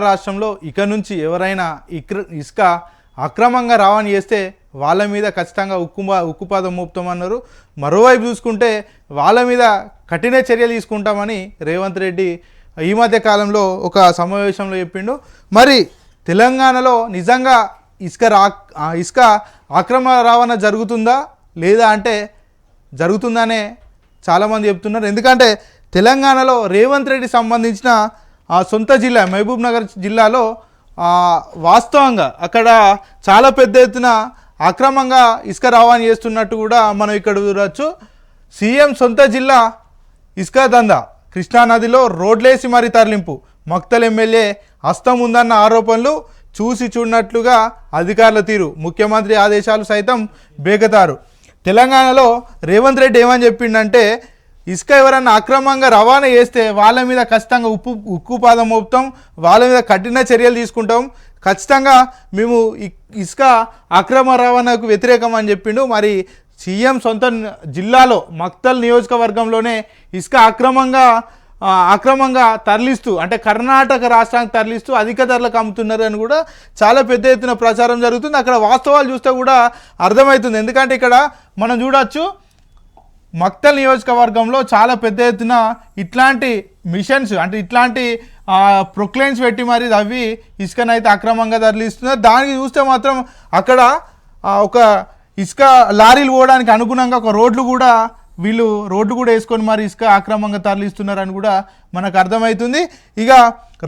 రాష్ట్రంలో ఇక నుంచి ఎవరైనా ఇక్ర ఇసుక అక్రమంగా రావని చేస్తే వాళ్ళ మీద ఖచ్చితంగా ఉక్కు ఉక్కుపాదం మోపుతామన్నారు. మరోవైపు చూసుకుంటే వాళ్ళ మీద కఠిన చర్యలు తీసుకుంటామని రేవంత్ రెడ్డి ఈ మధ్య కాలంలో ఒక సమావేశంలో చెప్పిండు. మరి తెలంగాణలో నిజంగా ఇసుక రా ఇసుక అక్రమ రవాణా జరుగుతుందా లేదా అంటే జరుగుతుందనే చాలామంది చెప్తున్నారు. ఎందుకంటే తెలంగాణలో రేవంత్ రెడ్డి సంబంధించిన ఆ సొంత జిల్లా మహబూబ్ నగర్ జిల్లాలో వాస్తవంగా అక్కడ చాలా పెద్ద ఎత్తున అక్రమంగా ఇసుక రవాణా చేస్తున్నట్టు కూడా మనం ఇక్కడ చూడవచ్చు సీఎం సొంత జిల్లా ఇసుక దందా కృష్ణానదిలో రోడ్లేసి మరి తరలింపు. మక్తల్ ఎమ్మెల్యే హస్తం ఉందన్న ఆరోపణలు చూసి చూడనట్లుగా అధికారుల తీరు. ముఖ్యమంత్రి ఆదేశాలు సైతం బేగతారు తెలంగాణలో రేవంత్ రెడ్డి ఏమని చెప్పిండంటే ఇసుక ఎవరన్నా అక్రమంగా రవాణా చేస్తే వాళ్ళ మీద ఖచ్చితంగా ఉప్పు ఉక్కుపాదం మోపుతాం వాళ్ళ మీద కఠిన చర్యలు తీసుకుంటాం. ఖచ్చితంగా మేము ఇసుక అక్రమ రవాణాకు వ్యతిరేకం అని చెప్పిండు. మరి సీఎం సొంత జిల్లాలో మక్తల్ నియోజకవర్గంలోనే ఇసుక అక్రమంగా అక్రమంగా తరలిస్తూ అంటే కర్ణాటక రాష్ట్రానికి తరలిస్తూ అధిక ధరలకు అమ్ముతున్నారు అని కూడా చాలా పెద్ద ఎత్తున ప్రచారం జరుగుతుంది. అక్కడ వాస్తవాలు చూస్తే కూడా అర్థమవుతుంది. ఎందుకంటే ఇక్కడ మనం చూడవచ్చు మక్తల్ నియోజకవర్గంలో చాలా పెద్ద ఎత్తున ఇట్లాంటి మిషన్స్ అంటే ఇట్లాంటి ప్రొక్లైన్స్ పెట్టి మరి అవి ఇసుకనైతే అక్రమంగా తరలిస్తున్నారు. దానికి చూస్తే మాత్రం అక్కడ ఒక ఇసుక లారీలు పోవడానికి అనుగుణంగా ఒక రోడ్లు కూడా వీళ్ళు రోడ్డు కూడా వేసుకొని మరి ఇసుక ఆక్రమంగా తరలిస్తున్నారని కూడా మనకు అర్థమవుతుంది. ఇక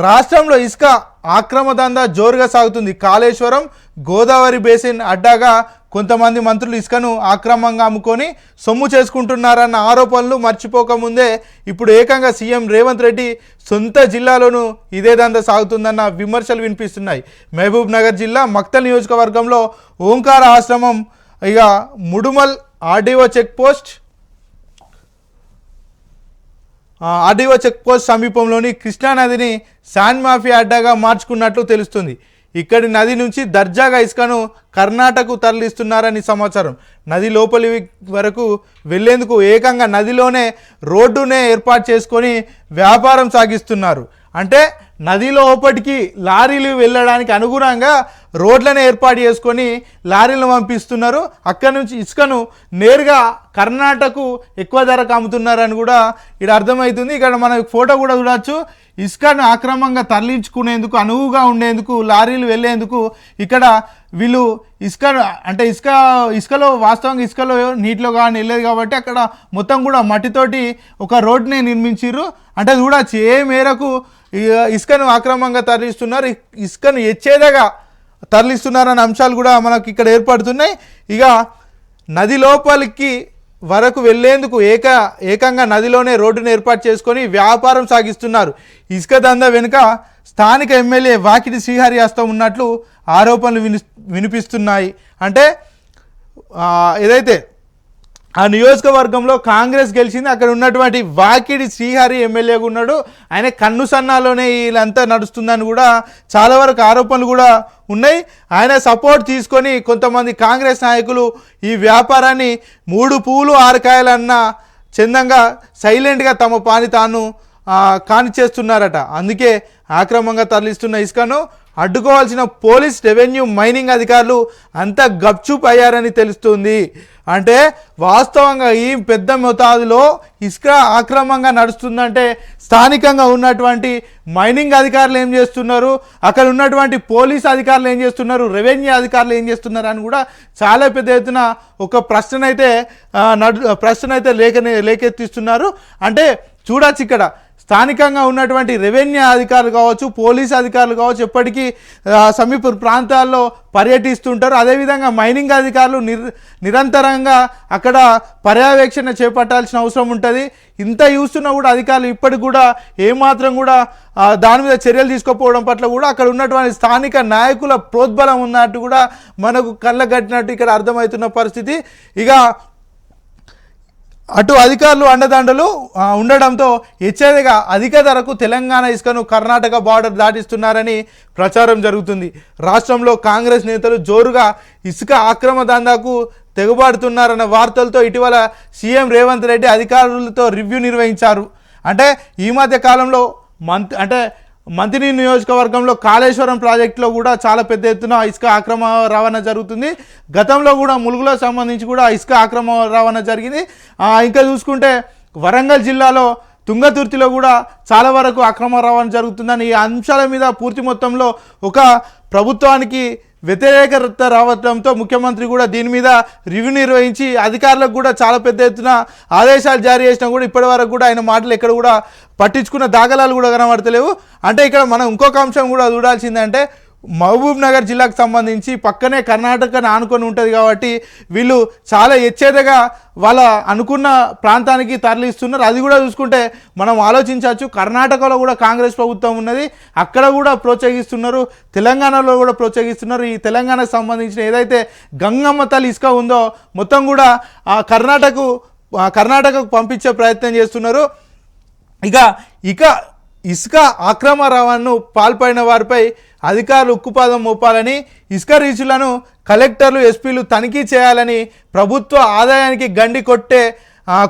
రాష్ట్రంలో ఇసుక ఆక్రమ దందా జోరుగా సాగుతుంది. కాళేశ్వరం గోదావరి బేసిన్ అడ్డాగా కొంతమంది మంత్రులు ఇసుకను ఆక్రమంగా అమ్ముకొని సొమ్ము చేసుకుంటున్నారన్న ఆరోపణలు మర్చిపోకముందే ఇప్పుడు ఏకంగా సీఎం రేవంత్ రెడ్డి సొంత జిల్లాలోనూ ఇదే దంద సాగుతుందన్న విమర్శలు వినిపిస్తున్నాయి. మహబూబ్ నగర్ జిల్లా మక్తల్ నియోజకవర్గంలో ఓంకార ఆశ్రమం ఇక Mudumal RDO check post RDO check post సమీపంలోని కృష్ణానదిని శాన్ మాఫియా అడ్డాగా మార్చుకున్నట్లు తెలుస్తుంది. ఇక్కడి నది నుంచి దర్జాగా ఇసుకను కర్ణాటకకు తరలిస్తున్నారని సమాచారం. నది లోపలి వరకు వెళ్ళేందుకు ఏకంగా నదిలోనే రోడ్డునే ఏర్పాటు చేసుకొని వ్యాపారం సాగిస్తున్నారు. అంటే నదిలోపటికి లారీలు వెళ్ళడానికి అనుగుణంగా రోడ్లను ఏర్పాటు చేసుకొని లారీలను పంపిస్తున్నారు. అక్కడి నుంచి ఇసుకను నేరుగా కర్ణాటకకు ఎక్కువ ధరకు అమ్ముతున్నారని కూడా ఇక్కడ అర్థమవుతుంది. ఇక్కడ మనం ఫోటో కూడా చూడవచ్చు ఇసుకను ఆక్రమంగా తరలించుకునేందుకు అనువుగా ఉండేందుకు లారీలు వెళ్ళేందుకు ఇక్కడ వీళ్ళు ఇసుక అంటే ఇసుక ఇసుకలో వాస్తవంగా ఇసుకలో నీటిలో కానీ వెళ్ళేది కాబట్టి అక్కడ మొత్తం కూడా మట్టితోటి ఒక రోడ్ని నిర్మించారు అంటే చూడొచ్చు ఏ మేరకు ఇసుకను అక్రమంగా తరలిస్తున్నారు. ఇసుకను ఎచ్చేదగా తరలిస్తున్నారన్న అంశాలు కూడా మనకి ఇక్కడ ఏర్పడుతున్నాయి. ఇక నది లోపలికి వరకు వెళ్ళేందుకు ఏక ఏకంగా నదిలోనే రోడ్డును ఏర్పాటు చేసుకొని వ్యాపారం సాగిస్తున్నారు. ఇసుక దందా వెనుక స్థానిక ఎమ్మెల్యే వాకిటి శ్రీహరి హస్తం ఉన్నట్లు ఆరోపణలు విని వినిపిస్తున్నాయి. అంటే ఏదైతే ఆ నియోజకవర్గంలో కాంగ్రెస్ గెలిచింది. అక్కడ ఉన్నటువంటి వాకిడి శ్రీహరి ఎమ్మెల్యేగా ఉన్నాడు. ఆయన కన్ను సన్నాలోనే వీళ్ళంతా నడుస్తుందని కూడా చాలా వరకు ఆరోపణలు కూడా ఉన్నాయి. ఆయన సపోర్ట్ తీసుకొని కొంతమంది కాంగ్రెస్ నాయకులు ఈ వ్యాపారాన్ని మూడు పూలు ఆరకాయలన్న చందంగా సైలెంట్గా తమ పాని తాను కాని కానిచేస్తున్నారట. అందుకే ఆక్రమంగా తరలిస్తున్న ఇసుకను. అడ్డుకోవాల్సిన పోలీస్ రెవెన్యూ మైనింగ్ అధికారులు అంతా గప్చుప్ అయ్యారని తెలుస్తుంది. అంటే వాస్తవంగా ఈ పెద్ద మోతాదులో ఇసుక ఆక్రమంగా నడుస్తుందంటే స్థానికంగా ఉన్నటువంటి మైనింగ్ అధికారులు ఏం చేస్తున్నారు? అక్కడ ఉన్నటువంటి పోలీస్ అధికారులు ఏం చేస్తున్నారు? రెవెన్యూ అధికారులు ఏం చేస్తున్నారు అని కూడా చాలా పెద్ద ఎత్తున ఒక ప్రశ్న అయితే నడు ప్రశ్న అయితే లేకెత్తిస్తున్నారు. అంటే చూడొచ్చు ఇక్కడ. స్థానికంగా ఉన్నటువంటి రెవెన్యూ అధికారులు కావచ్చు పోలీస్ అధికారులు కావచ్చు ఎప్పటికీ సమీప ప్రాంతాల్లో పర్యటిస్తుంటారు. అదేవిధంగా మైనింగ్ అధికారులు నిర్ నిరంతరంగా అక్కడ పర్యవేక్షణ చేపట్టాల్సిన అవసరం ఉంటుంది. ఇంత చూస్తున్నా కూడా అధికారులు ఇప్పటికి కూడా ఏమాత్రం కూడా దాని మీద చర్యలు తీసుకోకపోవడం పట్ల కూడా అక్కడ ఉన్నటువంటి స్థానిక నాయకుల ప్రోద్బలం ఉన్నట్టు కూడా మనకు కళ్ళగట్టినట్టు ఇక్కడ అర్థమవుతున్న పరిస్థితి. ఇక అటు అధికారులు అండదండలు ఉండడంతో హెచ్చరికగా అధిక ధరకు తెలంగాణ ఇసుకను కర్ణాటక బార్డర్ దాటిస్తున్నారని ప్రచారం జరుగుతుంది. రాష్ట్రంలో కాంగ్రెస్ నేతలు జోరుగా ఇసుక ఆక్రమ దందాకు తెగబాడుతున్నారన్న వార్తలతో ఇటీవల సీఎం రేవంత్ రెడ్డి అధికారులతో రివ్యూ నిర్వహించారు. అంటే ఈ మధ్య కాలంలో మంత్ అంటే మంత్రి నియోజకవర్గంలో కాళేశ్వరం ప్రాజెక్టులో కూడా చాలా పెద్ద ఎత్తున ఇసుక ఆక్రమ రవాణా జరుగుతుంది. గతంలో కూడా ములుగులో సంబంధించి కూడా ఇసుక ఆక్రమ రవాణా జరిగింది. ఇంకా చూసుకుంటే వరంగల్ జిల్లాలో తుంగతుర్తిలో కూడా చాలా వరకు అక్రమ రవాణా జరుగుతుందని ఈ అంశాల మీద పూర్తి మొత్తంలో ఒక ప్రభుత్వానికి వ్యతిరేకత రావడంతో ముఖ్యమంత్రి కూడా దీని మీద రివ్యూ నిర్వహించి అధికారులకు కూడా చాలా పెద్ద ఎత్తున ఆదేశాలు జారీ చేసినా కూడా ఇప్పటి వరకు కూడా ఆయన మాటలు ఎక్కడ కూడా పట్టించుకున్న దాఖలాలు కూడా కనబడతలేవు. అంటే ఇక్కడ మనం ఇంకొక అంశం కూడా చూడాల్సిందంటే మహబూబ్ నగర్ జిల్లాకు సంబంధించి పక్కనే కర్ణాటకను ఆనుకొని ఉంటుంది కాబట్టి వీళ్ళు చాలా ఎచ్చేదగా వాళ్ళ అనుకున్న ప్రాంతానికి తరలిస్తున్నారు అది కూడా చూసుకుంటే మనం ఆలోచించవచ్చు. కర్ణాటకలో కూడా కాంగ్రెస్ ప్రభుత్వం ఉన్నది. అక్కడ కూడా ప్రోత్సహిస్తున్నారు. తెలంగాణలో కూడా ప్రోత్సహిస్తున్నారు. ఈ తెలంగాణకు సంబంధించిన ఏదైతే గంగమ్మ తల్లి ఇసుక ఉందో మొత్తం కూడా ఆ కర్ణాటకకు కర్ణాటకకు పంపించే ప్రయత్నం చేస్తున్నారు. ఇక ఇక ఇసుక ఆక్రమ రవాణాను పాల్పడిన వారిపై అధికారులు ఉక్కుపాదం మోపాలని ఇసుక రీచులను కలెక్టర్లు ఎస్పీలు తనిఖీ చేయాలని ప్రభుత్వ ఆదాయానికి గండి కొట్టే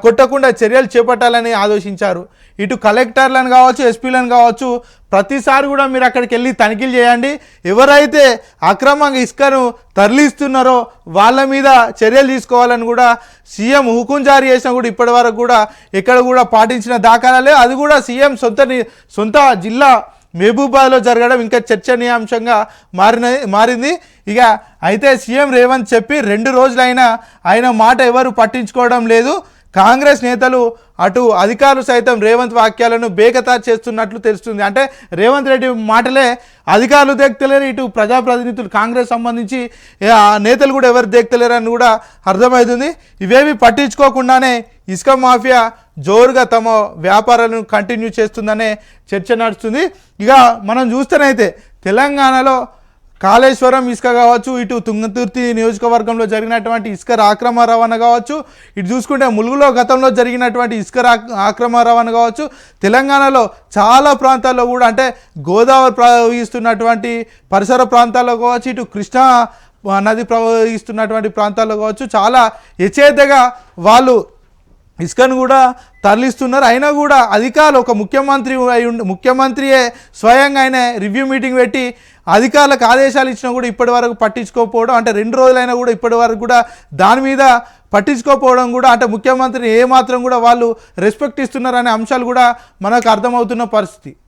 కొట్టకుండా చర్యలు చేపట్టాలని ఆదేశించారు. ఇటు కలెక్టర్లను కావచ్చు ఎస్పీలను కావచ్చు ప్రతిసారి కూడా మీరు అక్కడికి వెళ్ళి తనిఖీలు చేయండి. ఎవరైతే అక్రమంగా ఇసుకను తరలిస్తున్నారో వాళ్ళ మీద చర్యలు తీసుకోవాలని కూడా సీఎం హుకుం జారీ చేసినా కూడా ఇప్పటి వరకు కూడా ఎక్కడ కూడా పాటించిన దాఖలాలే అది కూడా సీఎం సొంత సొంత జిల్లా మహబూబాద్లో జరగడం ఇంకా చర్చనీయాంశంగా మారిన మారింది. ఇక అయితే సీఎం రేవంత్ చెప్పి రెండు రోజులైనా ఆయన మాట ఎవరు పట్టించుకోవడం లేదు. కాంగ్రెస్ నేతలు అటు అధికారులు సైతం రేవంత్ వాక్యాలను బేకతా చేస్తున్నట్లు తెలుస్తుంది. అంటే రేవంత్ రెడ్డి మాటలే అధికారులు దేక్తలేరు ఇటు ప్రజాప్రతినిధులు కాంగ్రెస్ సంబంధించి ఆ నేతలు కూడా ఎవరు దేక్తలేరు అని కూడా అర్థమవుతుంది ఇవేవి పట్టించుకోకుండానే ఇసుక మాఫియా జోరుగా తమ వ్యాపారాలను కంటిన్యూ చేస్తుందనే చర్చ నడుస్తుంది. ఇక మనం చూస్తేనైతే తెలంగాణలో కాళేశ్వరం ఇసుక కావచ్చు ఇటు తుంగతుర్తి నియోజకవర్గంలో జరిగినటువంటి ఇసుక ఆక్రమ రవాణా కావచ్చు ఇటు చూసుకుంటే ములుగులో గతంలో జరిగినటువంటి ఇసుక ఆక్రమ రవాణా కావచ్చు తెలంగాణలో చాలా ప్రాంతాల్లో కూడా అంటే గోదావరి ప్రవహిస్తున్నటువంటి పరిసర ప్రాంతాల్లో కావచ్చు ఇటు కృష్ణా నది ప్రవహిస్తున్నటువంటి ప్రాంతాల్లో కావచ్చు చాలా యచేతగా వాళ్ళు ఇసుకను కూడా తరలిస్తున్నారు. అయినా కూడా అధికారులు ఒక ముఖ్యమంత్రి అయి ఉండి ముఖ్యమంత్రియే స్వయంగా ఆయన రివ్యూ మీటింగ్ పెట్టి అధికారులకు ఆదేశాలు ఇచ్చినా కూడా ఇప్పటి వరకు పట్టించుకోకపోవడం అంటే రెండు రోజులైనా కూడా ఇప్పటి వరకు కూడా దాని మీద పట్టించుకోకపోవడం కూడా అంటే ముఖ్యమంత్రిని ఏమాత్రం కూడా వాళ్ళు రెస్పెక్ట్ ఇస్తున్నారనే అంశాలు కూడా మనకు అర్థమవుతున్న పరిస్థితి.